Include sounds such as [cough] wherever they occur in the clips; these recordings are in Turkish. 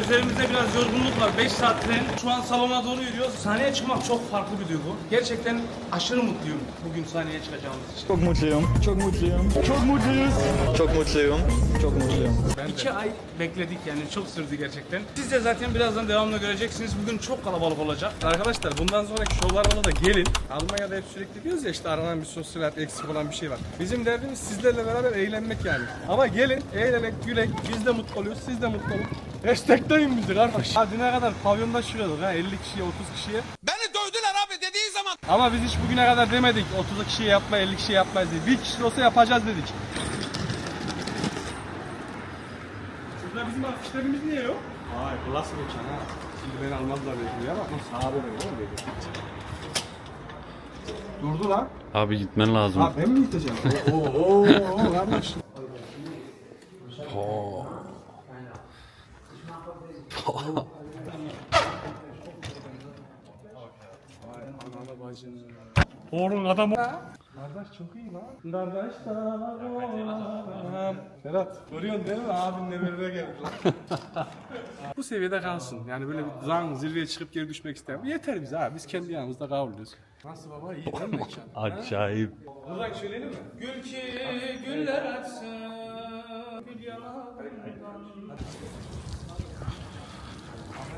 Üzerimizde biraz yorgunluk var. 5 saat tren. Şu an salona doğru yürüyoruz. Sahneye çıkmak çok farklı bir duygu. Gerçekten aşırı mutluyum bugün sahneye çıkacağımız için. Çok mutluyum. Çok mutluyum. Çok mutluyuz. Çok mutluyum. Çok mutluyum. İki ay bekledik yani çok sürdü gerçekten. Siz de zaten birazdan devamlı göreceksiniz. Bugün çok kalabalık olacak. Arkadaşlar bundan sonraki şovlarına da gelin. Almanya'da hep sürekli diyoruz ya işte aranan bir sosyal hayat eksik olan bir şey var. Bizim derdimiz sizlerle beraber eğlenmek yani. Ama gelin eğlenek, gülek, biz de mutlu oluyoruz, siz de mutlu olun. Hashtag'dayım bizi kardeş. Ha düne kadar pavyonda şuruyorduk ha 50 kişiye 30 kişiye. Beni dövdüler abi dediği zaman. Ama biz hiç bugüne kadar demedik 30 kişiye yapma 50 kişiye yapmayız diye. Bir kişi olsa yapacağız dedik. Şurada bizim afişlerimiz niye yok? Ay bu nasıl mekan ha? Şimdi beni almazlar belki ya bak nasıl abi benim oğlum dedi. Durdu lan. Abi gitmen lazım. Ha ben mi gideceğim? [laughs] Oo, oo, oo, kardeş. Orun adamı. Kardeş çok iyi lan. Kardeş tamam. Ferhat görüyorsun değil mi? Abin nelerine geldi lan. Bu seviyede kalsın. Yani böyle bir zang zirveye çıkıp geri düşmek istemiyorum. Yeter bize abi. Biz kendi yanımızda kavruluyoruz. Nasıl baba? İyi değil mi? [laughs] Acayip. Buradan söyleyelim mi? Gül ki güller açsın. Gül yanağından.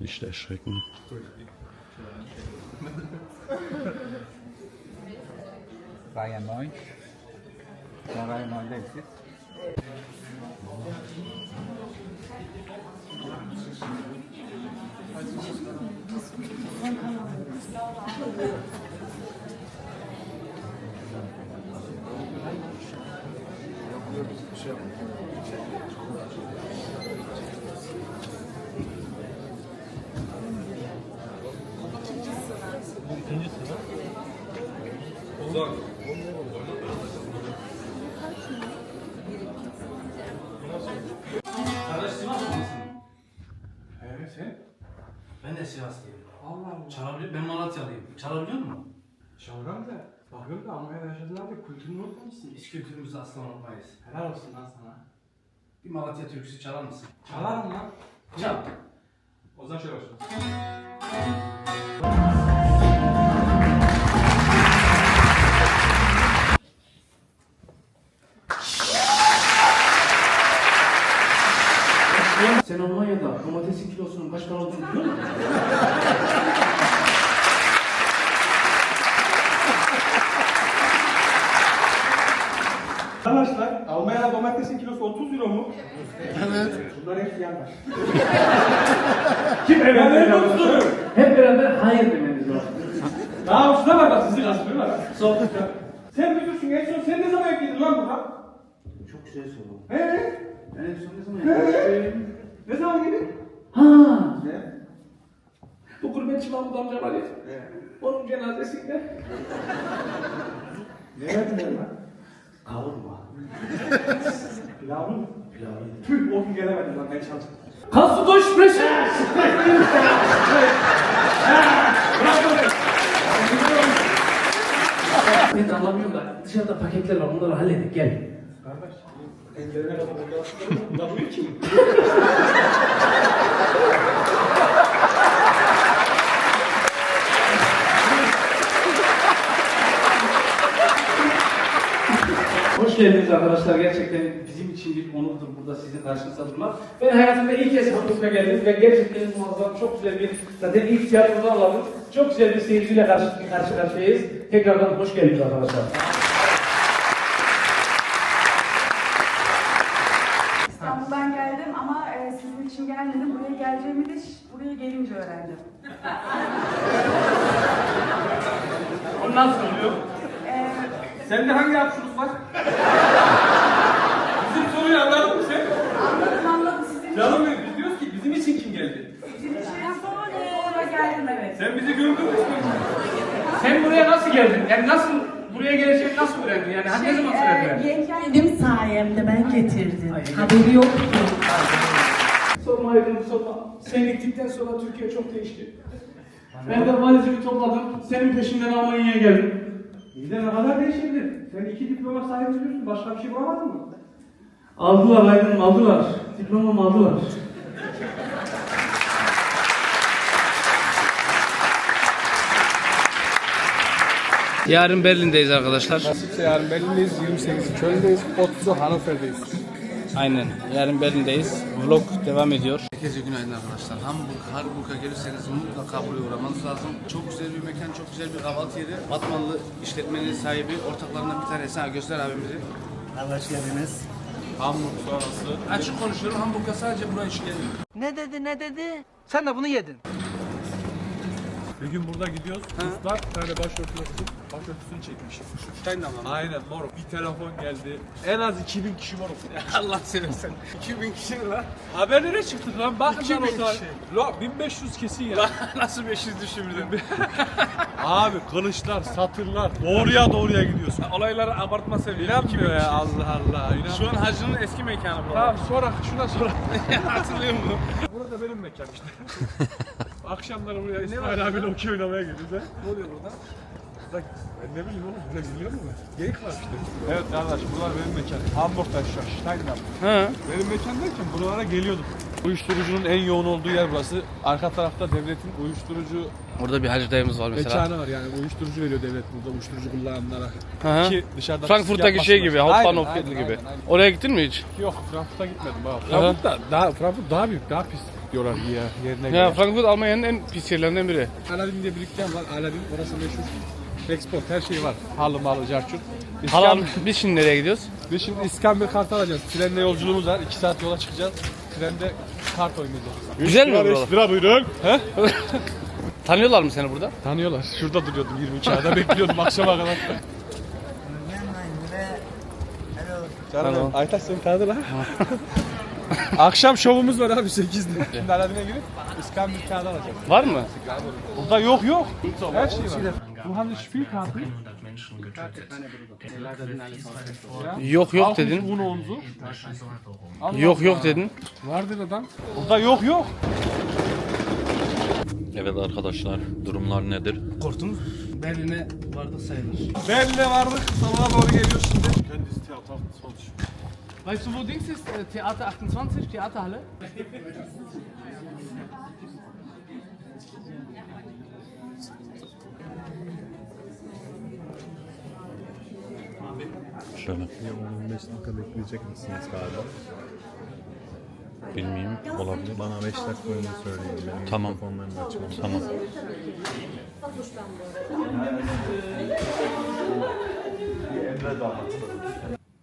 Nicht erschrecken. Reihe 9. Der Reihe 9 links jetzt. Çalabiliyor musun? Şalgam da. Bakıyorum da Almanya'da yaşadığın abi kültürünü unutmamışsın. Biz kültürümüzü asla unutmayız. Helal olsun lan sana. Bir Malatya türküsü çalar mısın? Çalarım lan. Çal. O zaman şöyle başlayalım. Sen Almanya'da domatesin kilosunun kaç para olduğunu biliyor musun? [laughs] Arkadaşlar Almanya'da domatesin kilosu 30 euro mu? Bunlar hepsi yanlış. [laughs] Kim evet? Ben ne tutuyorum? Hep beraber hayır dememiz lazım. Daha ucuna bak bak sizi kastırıyorlar. Soğukta. Sen müdürsün en son sen ne zaman ekledin lan burada? Çok güzel soru. He? Ben en son ne zaman yapmıştım? Ne zaman geldin? Ha! Ne? Bu gurbetçi Mahmut amca var ya. Onun cenazesinde. Ne verdin lan? Kavurma. Pilavın. Tüh o gün gelemedim lan ben çalıştım. Kasudoş preşe! Ben de anlamıyorum da dışarıda paketler var onları halledin gel. Kardeş. Sen gelene kadar burada. Lan bu kim? Geldiniz arkadaşlar. Gerçekten bizim için bir onurdur burada sizin karşınızda durmak. Ben hayatımda ilk kez Hamburg'a geldim ve gerçekten muazzam çok güzel bir, zaten ilk tiyatroda alalım. Çok güzel bir seyirciyle karşı, karşı karşıyayız. Tekrardan hoş geldiniz arkadaşlar. İstanbul'dan geldim ama e, sizin için gelmedim. Buraya geleceğimi de buraya gelince öğrendim. O nasıl oluyor? Sende hangi hapşuruk var? Bizim soruyu anladın mı sen? Anladım anladım sizin için. Canım biz diyoruz ki bizim için kim geldi? Sizin için sonra sonra geldim evet. Sen bizi gömdün mü? Sen buraya nasıl geldin? Yani nasıl buraya geleceğini nasıl öğrendin? Yani hani ne şey, zaman söylediler? Yengen benim sayemde ben getirdim. Ay, Haberi yoktu. Sorma ayrıldı sorma. Sen gittikten sonra Türkiye çok değişti. Ben de valizimi topladım. Senin peşinden Almanya'ya geldim. Kadar değişebilir? Sen iki diploma sahibi biliyorsun. Başka bir şey bulamadın mı? Aldılar aydın aldılar. Diplomamı aldılar. Yarın Berlin'deyiz arkadaşlar. Nasipse yarın Berlin'deyiz, 28'i Köln'deyiz, 30'u Hannover'deyiz. Aynen. Yarın Berlin'deyiz. Vlog devam ediyor. Herkese günaydın arkadaşlar. Hamburg, Harburg'a gelirseniz mutlaka buraya uğramanız lazım. Çok güzel bir mekan, çok güzel bir kahvaltı yeri. Batmanlı işletmenin sahibi, ortaklarından bir tanesi. Ha, göster abimizi. Hoş geldiniz. Hamburg sonrası. Açık konuşuyorum, Hamburg'a sadece buraya iş gelmiyor. Ne dedi ne dedi? Sen de bunu yedin. Bir gün burada gidiyoruz. Kızlar bir tane başörtüsü, başörtüsünü çekmiş. Aynen moruk. Bir telefon geldi. En az 2000 kişi moruk. [laughs] Allah seversen. 2000 kişi mi lan? Haberlere çıktık lan. Bakın 2000 lan o tarih. Lo 1500 kesin ya. [laughs] Nasıl 500 düşürdün? [laughs] Abi kılıçlar, satırlar. Doğruya doğruya gidiyorsun. Olayları abartma seviyorum. İnanmıyor ya Allah Allah. İnan. Şu an hacının eski mekanı bu. Tamam sonra şuna sonra. Hatırlıyor musun? Burada benim mekan işte. Akşamları buraya İsmail abiyle okey oynamaya geliyoruz ha. Ne oluyor burada? Burada ben ne bileyim oğlum burada biliyor musun? Geyik var işte. Evet kardeş buralar benim mekan. Hamburg'da şu an Steindamm. Ha. Benim mekan derken buralara geliyordum. Uyuşturucunun en yoğun olduğu yer burası. Arka tarafta devletin uyuşturucu Burada bir hacı dayımız var mesela. mekanı var yani uyuşturucu veriyor devlet burada uyuşturucu kullananlara. Hı hı. Ki dışarıda Frankfurt'taki şey gibi. Hauptbahnhof gibi. aynen, aynen. Oraya gittin mi hiç? Yok Frankfurt'a gitmedim baba. Frankfurt da daha, Frankfurt daha büyük daha pis diyorlar ya yerine Ya göre. Frankfurt Almanya'nın en pis yerlerinden biri. Aladdin diye bir dükkan var. Aladdin orası meşhur. Export her şey var. Halı malı carçur. İskambil, Biz şimdi nereye gidiyoruz? biz şimdi İskambil kart alacağız. Trenle yolculuğumuz var. 2 saat yola çıkacağız. Trende kart oynayacağız. Güzel mi buralar? lira buyurun. He? [laughs] Tanıyorlar mı seni burada? Tanıyorlar. Şurada duruyordum 22 ayda bekliyordum akşama kadar. Canım Aytaş seni tanıdı lan. [laughs] Akşam şovumuz var abi 8'de. Şimdi Aladdin'e girip İskambil kağıdı alacağız. Var mı? Burada yok yok. Her şey var. Bu hani Spielkarte. Yok yok dedin. Un onzu. Yok yok dedin. Vardır adam. Burada yok yok. Evet arkadaşlar durumlar nedir? Korktunuz? Berlin'e vardık sayılır. Belli vardık. Salona doğru geliyor şimdi. Kendisi tiyatro sonuç. Weißt du wo Dings ist? Theater 28, Theaterhalle? Şöyle. 15 dakika bekleyecek misiniz galiba? Bilmeyeyim olabilir. Bana 5 dakika önce söyleyin. Benim Tamam. mikrofonlarımı açmam. Tamam.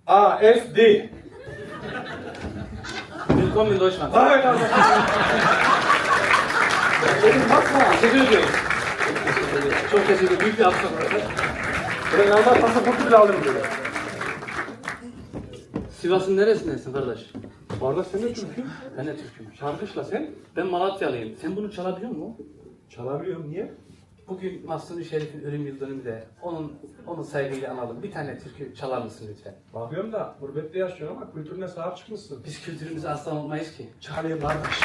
AFD. Willkommen in Deutschland. Dedim bakma, teşekkür ediyorum. Çok teşekkür ederim. Büyük bir arkadaşlar. Ben normal pasaportu bile alırım böyle. Sivas'ın neresindesin kardeş? Arda sen de Türk'ün. Ben de Türk'üm. Şarkışla sen. Ben Malatyalıyım. Sen bunu çalabiliyor musun? Çalabiliyorum niye? Bugün Mahsuni Şerif'in ölüm yıl dönümü de onun onun saygıyla analım. Bir tane türkü çalar mısın lütfen? Bakıyorum da gurbette yaşıyorsun ama kültürüne sahip çıkmışsın. Biz kültürümüze aslan olmayız ki. Çalayım kardeş.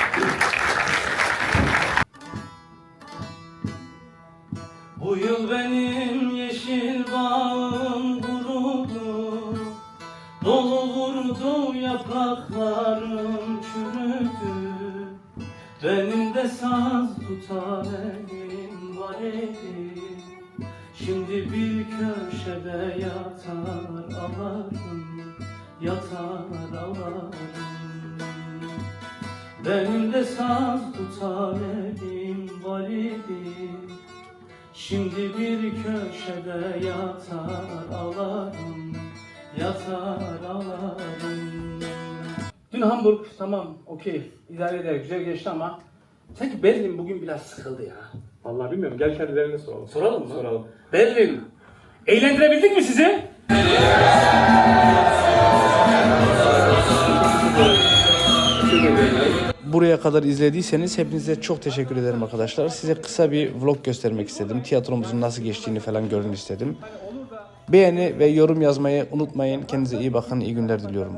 Bu yıl benim yeşil bağım kurudu Dolu vurdu yapraklarım çürüdü Benim de saz tutar elim var idi Şimdi bir köşede yatar ağlarım Yatar ağlarım. Benim de saz tutar elim var idi Şimdi bir köşede yatar ağlarım Yatar ağlarım. Dün Hamburg tamam okey idare eder güzel geçti ama Sanki Berlin bugün biraz sıkıldı ya. Vallahi bilmiyorum. Gel kendilerine soralım. Soralım mı? Soralım. Berlin. Eğlendirebildik mi sizi? Buraya kadar izlediyseniz hepinize çok teşekkür ederim arkadaşlar. Size kısa bir vlog göstermek istedim. Tiyatromuzun nasıl geçtiğini falan görün istedim. Beğeni ve yorum yazmayı unutmayın. Kendinize iyi bakın. İyi günler diliyorum.